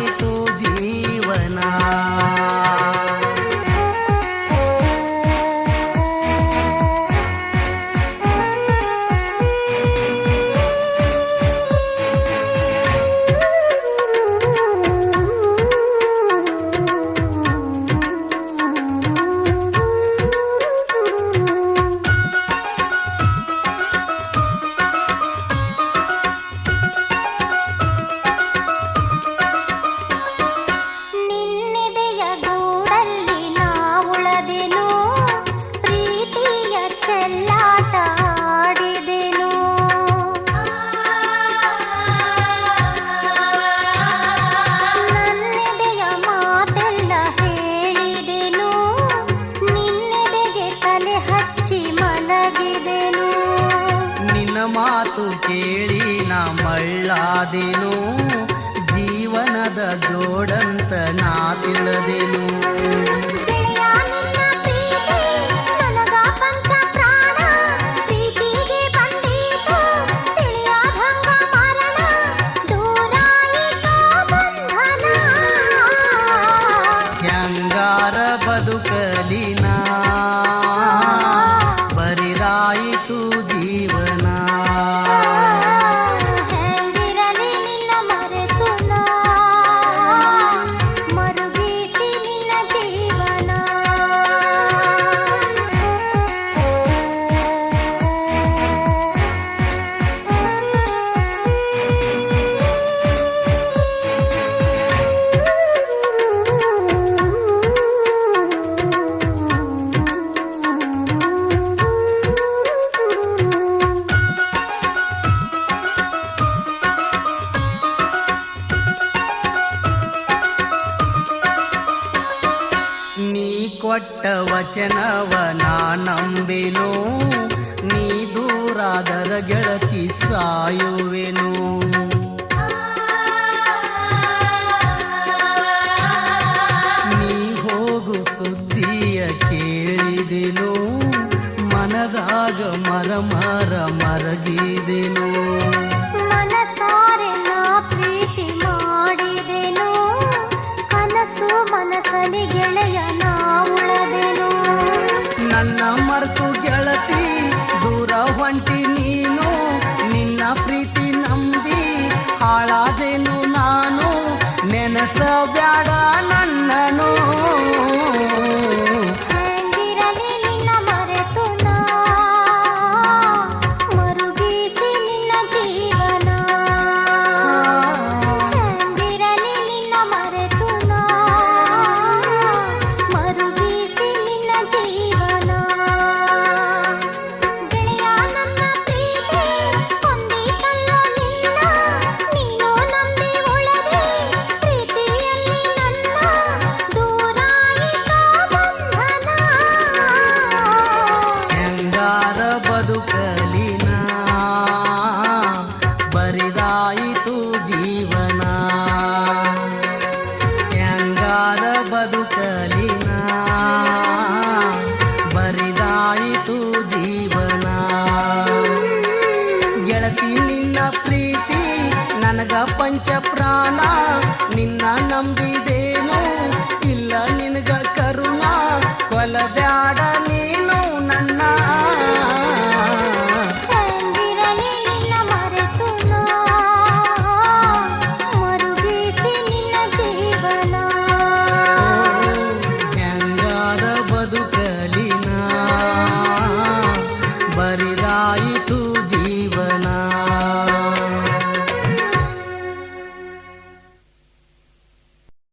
y tú. ಮಾತು ಕೇಳಿ ನಾ ಜೀವನದ ಜೋಡಂತನ ಒಟ್ಟ ವಚನವ ನಂಬಿನು ನೀ ದೂರಾದರ ಗೆಳತಿ ಸಾಯುವೆನು. ಗೆಳತಿ ನಿನ್ನ ಪ್ರೀತಿ ನನಗ ಪಂಚ ಪ್ರಾಣ ನಿನ್ನ ನಂಬಿದೇನು ಇಲ್ಲ ನಿನಗ ಕರುಣ.